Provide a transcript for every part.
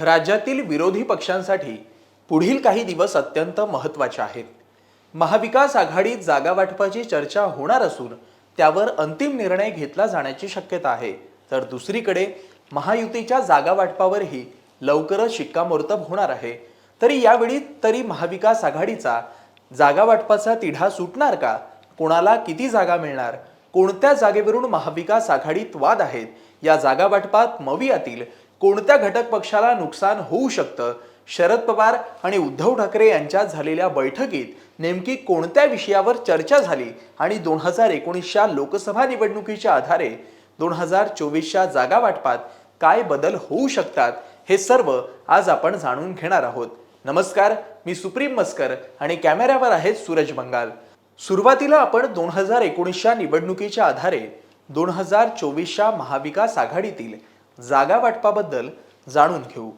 राज्यातील विरोधी पक्षांसाठी पुढील काही दिवस अत्यंत महत्त्वाचे आहेत. महाविकास आघाडीत जागा वाटपाची चर्चा होणार असून त्यावर अंतिम निर्णय घेतला जाण्याची शक्यता आहे. तर दुसरीकडे महायुतीच्या जागा वाटपावरही लवकरच शिक्कामोर्तब होणार आहे. तरी यावेळी तरी महाविकास आघाडीचा जागा वाटपाचा तिढा सुटणार का? कोणाला किती जागा मिळणार? कोणत्या जागेवरून महाविकास आघाडीत वाद आहेत? या जागा वाटपात मवियातील कोणत्या घटक पक्षाला नुकसान होऊ शकतं? शरद पवार आणि उद्धव ठाकरे यांच्यात झालेल्या बैठकीत नेमकी कोणत्या विषयावर चर्चा झाली आणि दोन हजार एकोणीसच्या लोकसभा निवडणुकीच्या आधारे दोन हजार चोवीसच्या जागा वाटपात काय बदल होऊ शकतात? हे सर्व आज आपण जाणून घेणार आहोत. नमस्कार मी सुप्रीम मस्कर आणि कॅमेऱ्यावर आहेत सूरज बंगाल. सुरुवातीला आपण दोन हजार एकोणीसच्या निवडणुकीच्या आधारे दोन हजार चोवीसच्या महाविकास आघाडीतील जागा वाटपाबद्दल जाणून घेऊ.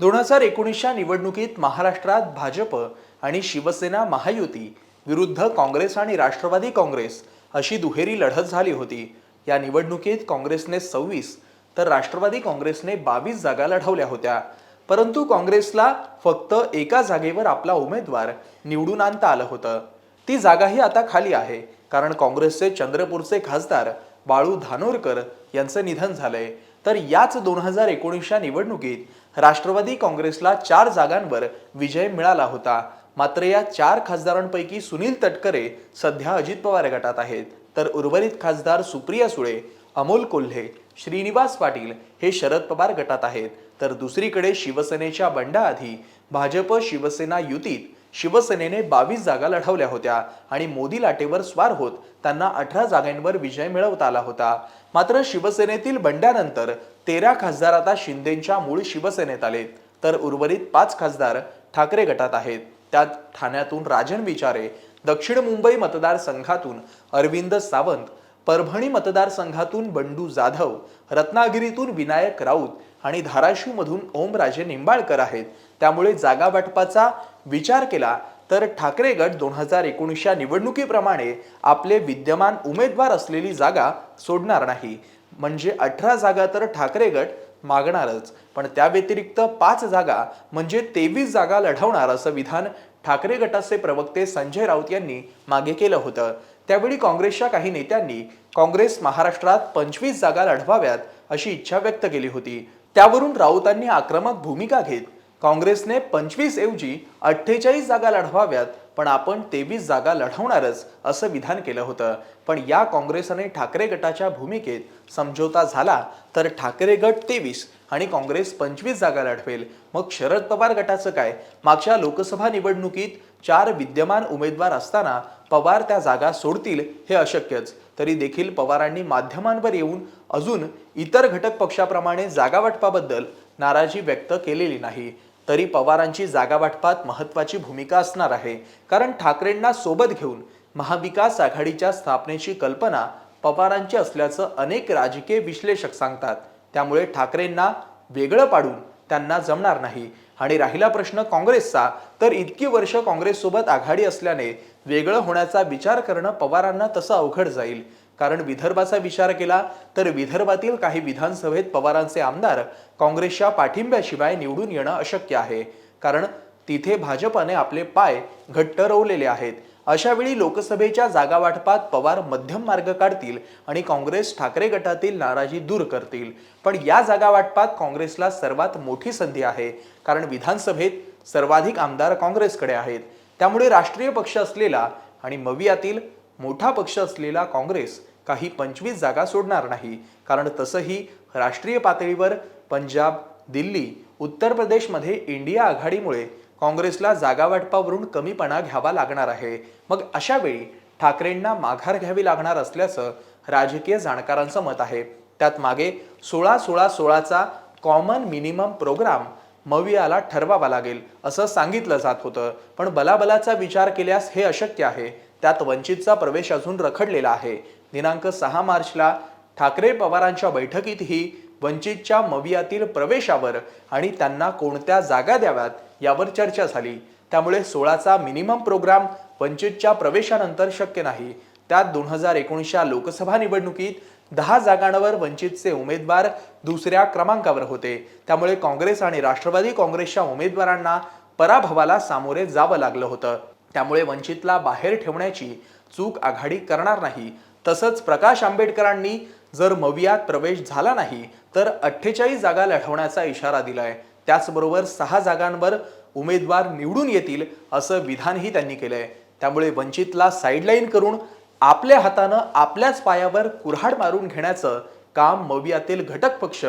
दोन हजार एकोणीसच्या निवडणुकीत महाराष्ट्रात भाजप आणि शिवसेना महायुती विरुद्ध काँग्रेस आणि राष्ट्रवादी काँग्रेस अशी दुहेरी लढत झाली होती. या निवडणुकीत काँग्रेसने सव्वीस तर राष्ट्रवादी काँग्रेसने बावीस जागा लढवल्या होत्या. परंतु काँग्रेसला फक्त एका जागेवर आपला उमेदवार निवडून आणता आलं होतं. ती जागाही आता खाली आहे कारण काँग्रेसचे चंद्रपूरचे खासदार बाळू धानोरकर यांचं निधन झालंय. तर याच दोन हजार एकोणीसच्या निवडणुकीत राष्ट्रवादी काँग्रेसला चार जागांवर विजय मिळाला होता. मात्र या चार खासदारांपैकी सुनील तटकरे सध्या अजित पवार गटात आहेत. तर उर्वरित खासदार सुप्रिया सुळे अमोल कोल्हे श्रीनिवास पाटील हे शरद पवार गटात आहेत. तर दुसरीकडे शिवसेनेच्या बंडाआधी भाजप शिवसेना युतीत शिवसेनेने बावीस जागा लढवल्या होत्या आणि मोदी लाटेवर स्वार होत त्यांना अठरा जागांवर विजय मिळवता आला होता. मात्र शिवसेनेतील बंड्यानंतर तेरा खासदार आता शिंदेच्या मूळ शिवसेनेत आले. तर उर्वरित पाच खासदार ठाकरे गटात आहेत. त्यात ठाण्यातून राजन विचारे दक्षिण मुंबई मतदारसंघातून अरविंद सावंत परभणी मतदारसंघातून बंडू जाधव रत्नागिरीतून विनायक राऊत आणि धाराशिवमधून ओमराजे निंबाळकर आहेत. त्यामुळे जागा वाटपाचा विचार केला तर ठाकरे गट दोन हजार एकोणीसच्या निवडणुकीप्रमाणे आपले विद्यमान उमेदवार असलेली जागा सोडणार नाही. म्हणजे अठरा जागा तर ठाकरे गट मागणारच. पण त्या व्यतिरिक्त पाच जागा म्हणजे तेवीस जागा लढवणार असं विधान ठाकरे गटाचे प्रवक्ते संजय राऊत यांनी मागे केलं होतं. त्यावेळी काँग्रेसच्या काही नेत्यांनी काँग्रेस महाराष्ट्रात पंचवीस जागा लढवाव्यात अशी इच्छा व्यक्त केली होती. त्यावरून राऊतांनी आक्रमक भूमिका घेत काँग्रेसने पंचवीस ऐवजी अठ्ठेचाळीस जागा लढवाव्यात पण आपण तेवीस जागा लढवणारच असं विधान केलं होतं. पण या काँग्रेस आणि ठाकरे गटाच्या भूमिकेत समझोता झाला तर ठाकरे गट तेवीस आणि काँग्रेस पंचवीस जागा लढवेल. मग शरद पवार गटाचं काय? मागच्या लोकसभा निवडणुकीत चार विद्यमान उमेदवार असताना पवार त्या जागा सोडतील हे अशक्यच. तरी देखील पवारांनी माध्यमांवर येऊन अजून इतर घटक पक्षाप्रमाणे जागावाटपाबद्दल नाराजी व्यक्त केलेली नाही. तरी पवारांची जागावाटपात महत्त्वाची भूमिका असणार आहे. कारण ठाकरेंना सोबत घेऊन महाविकास आघाडीच्या स्थापनेची कल्पना पवारांची असल्याचं अनेक राजकीय विश्लेषक सांगतात. त्यामुळे ठाकरेंना वेगळं पाडून त्यांना जमणार नाही. आणि राहिला प्रश्न काँग्रेसचा तर इतकी वर्ष काँग्रेससोबत आघाडी असल्याने वेगळं होण्याचा विचार करणं पवारांना तसं अवघड जाईल. कारण विदर्भाचा विचार केला तर विदर्भातील काही विधानसभेत पवारांचे आमदार काँग्रेसच्या पाठिंब्याशिवाय निवडून येणं अशक्य आहे. कारण तिथे भाजपाने आपले पाय घट्ट रोवलेले आहेत. अशावेळी लोकसभेच्या जागा वाटपात पवार मध्यम मार्ग काढतील आणि काँग्रेस ठाकरे गटातील नाराजी दूर करतील. पण या जागा वाटपात काँग्रेसला सर्वात मोठी संधी आहे. कारण विधानसभेत सर्वाधिक आमदार काँग्रेसकडे आहेत. त्यामुळे राष्ट्रीय पक्ष असलेला आणि मवियातील मोठा पक्ष असलेला काँग्रेस काही पंचवीस जागा सोडणार नाही. कारण तसंही राष्ट्रीय पातळीवर पंजाब दिल्ली उत्तर प्रदेशमध्ये इंडिया आघाडीमुळे काँग्रेसला जागा वाटपावरून कमीपणा घ्यावा लागणार आहे. मग अशा वेळी ठाकरेंना माघार घ्यावी लागणार असल्याचं राजकीय जाणकारांचं मत आहे. त्यात मागे सोळा सोळा सोळाचा कॉमन मिनिमम प्रोग्राम मवियाला ठरवावा लागेल असं सांगितलं जात होतं. पण बलाबलाचा विचार केल्यास हे अशक्य आहे. त्यात वंचितचा प्रवेश अजून रखडलेला आहे. दिनांक सहा मार्चला ठाकरे पवारांच्या बैठकीतही वंचितच्या मवियातील प्रवेशावर आणि त्यांना कोणत्या जागा द्याव्यात यावर चर्चा झाली. त्यामुळे सोळाचा मिनिमम प्रोग्राम वंचितच्या प्रवेशानंतर शक्य नाही. त्यात दोन हजार एकोणीसच्या लोकसभा निवडणुकीत दहा जागांवर वंचितचे उमेदवार दुसऱ्या क्रमांकावर होते. त्यामुळे काँग्रेस आणि राष्ट्रवादी काँग्रेसच्या उमेदवारांना पराभवाला सामोरे जावं लागलं होतं. त्यामुळे वंचितला बाहेर ठेवण्याची चूक आघाडी करणार नाही. तसंच प्रकाश आंबेडकरांनी जर मवियात प्रवेश झाला नाही तर अठ्ठेचाळीस जागा लढवण्याचा इशारा दिलाय. त्याचबरोबर सहा जागांवर उमेदवार निवडून येतील असं विधानही त्यांनी केलंय. त्यामुळे वंचितला साईडलाईन करून आपल्या हातानं आपल्याच पायावर कुऱ्हाड मारून घेण्याचं काम मवियातील घटक पक्ष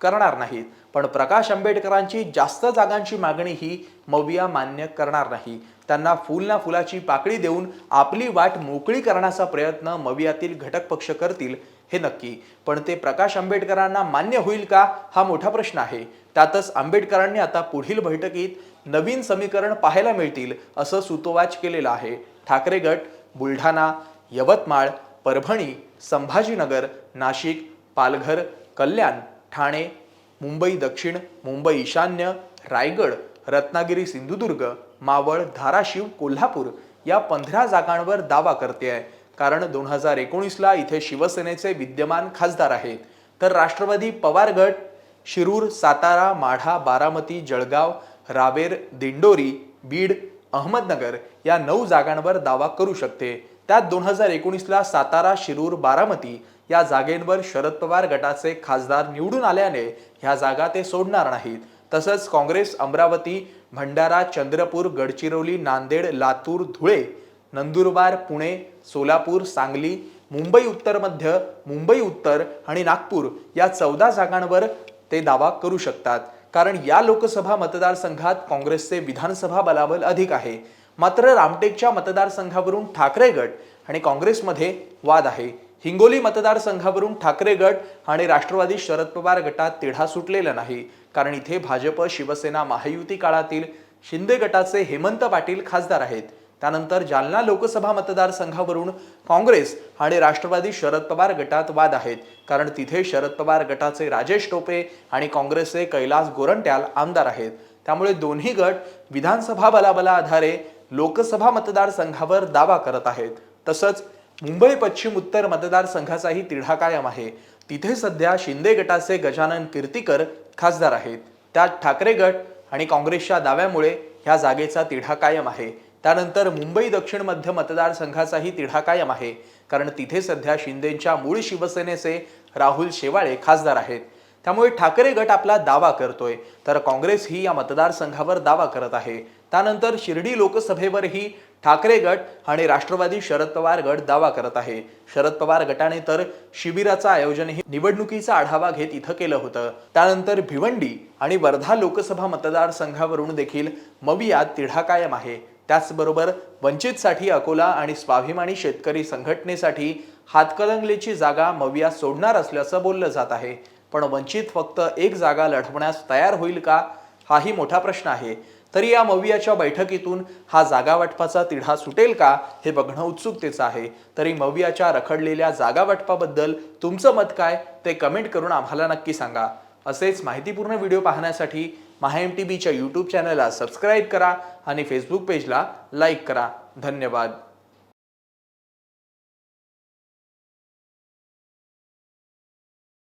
करणार नाहीत. पण प्रकाश आंबेडकरांची जास्त जागांची मागणी ही मविया मान्य करणार नाही. त्यांना फुल ना फुलाची पाकळी देऊन आपली वाट मोकळी करण्याचा प्रयत्न मवियातील घटक पक्ष करतील हे नक्की. पण ते प्रकाश आंबेडकरांना मान्य होईल का हा मोठा प्रश्न आहे. त्यातच आंबेडकरांनी आता पुढील बैठकीत नवीन समीकरण पाहायला मिळतील असं सुतोवाच केलेलं आहे. ठाकरे गट बुलढाणा यवतमाळ परभणी संभाजीनगर नाशिक पालघर कल्याण ठाणे मुंबई दक्षिण मुंबई ईशान्य रायगड रत्नागिरी सिंधुदुर्ग मावळ धाराशिव कोल्हापूर या पंधरा जागांवर दावा करते आहे. कारण दोन हजार एकोणीसला इथे शिवसेनेचे विद्यमान खासदार आहेत. तर राष्ट्रवादी पवार गट शिरूर सातारा माढा बारामती जळगाव रावेर दिंडोरी बीड अहमदनगर या नऊ जागांवर दावा करू शकते. त्यात दोन हजार एकोणीसला सातारा शिरूर बारामती या जागेंवर शरद पवार गटाचे खासदार निवडून आल्याने ह्या जागा ते सोडणार नाहीत. तसंच काँग्रेस अमरावती भंडारा चंद्रपूर गडचिरोली नांदेड लातूर धुळे नंदुरबार पुणे सोलापूर सांगली मुंबई उत्तर मध्य मुंबई उत्तर आणि नागपूर या चौदा जागांवर ते दावा करू शकतात. कारण या लोकसभा मतदारसंघात काँग्रेसचे विधानसभा बलाबल अधिक आहे. मात्र रामटेकच्या मतदारसंघावरून ठाकरे गट आणि काँग्रेसमध्ये वाद आहे. हिंगोली मतदारसंघावरून ठाकरे गट आणि राष्ट्रवादी शरद पवार गटात तिढा सुटलेला नाही. कारण इथे भाजप शिवसेना महायुती काळातील शिंदे गटाचे हेमंत पाटील खासदार आहेत. त्यानंतर जालना लोकसभा मतदारसंघावरून काँग्रेस आणि राष्ट्रवादी शरद पवार गटात वाद आहेत. कारण तिथे शरद पवार गटाचे राजेश टोपे आणि काँग्रेसचे कैलास गोरंट्याल आमदार आहेत. त्यामुळे दोन्ही गट विधानसभा बलाबला आधारे लोकसभा मतदारसंघावर दावा करत आहेत. तसंच मुंबई पश्चिम उत्तर मतदारसंघाचाही तिढा कायम आहे. तिथे सध्या शिंदे गटाचे गजानन कीर्तीकर खासदार आहेत. त्यात ठाकरे गट आणि काँग्रेसच्या दाव्यामुळे ह्या जागेचा तिढा कायम आहे. त्यानंतर मुंबई दक्षिण मध्य मतदारसंघाचाही तिढा कायम आहे. कारण तिथे सध्या शिंदेच्या मूळ शिवसेनेचे राहुल शेवाळे खासदार आहेत. त्यामुळे ठाकरे गट आपला दावा करतोय. तर काँग्रेस ही या मतदारसंघावर दावा करत आहे. त्यानंतर शिर्डी लोकसभेवरही ठाकरे गट आणि राष्ट्रवादी शरद पवार गट दावा करत आहे. शरद पवार गटाने तर शिबिराचं आयोजनही निवडणुकीचा आढावा घेत इथं केलं होतं. त्यानंतर भिवंडी आणि वर्धा लोकसभा मतदारसंघावरून देखील मवियात तिढा कायम आहे. त्याचबरोबर वंचितसाठी अकोला आणि स्वाभिमानी शेतकरी संघटनेसाठी हातकलंगलेची जागा मविया सोडणार असल्याचं बोललं जात आहे. पण वंचित फक्त एक जागा लढवण्यास तयार होईल का? हाही मोठा प्रश्न आहे. तरी या मवियाच्या बैठकीतून हा जागावाटपाचा तिढा सुटेल का हे बघणं उत्सुकतेचं आहे. तरी मवियाच्या रखडलेल्या जागावाटपाबद्दल तुमचं मत काय ते कमेंट करून आम्हाला नक्की सांगा. असेच माहितीपूर्ण व्हिडिओ पाहण्यासाठी महा एम टी बीच्या यूट्यूब चॅनलला सबस्क्राईब करा आणि फेसबुक पेजला लाईक करा. धन्यवाद.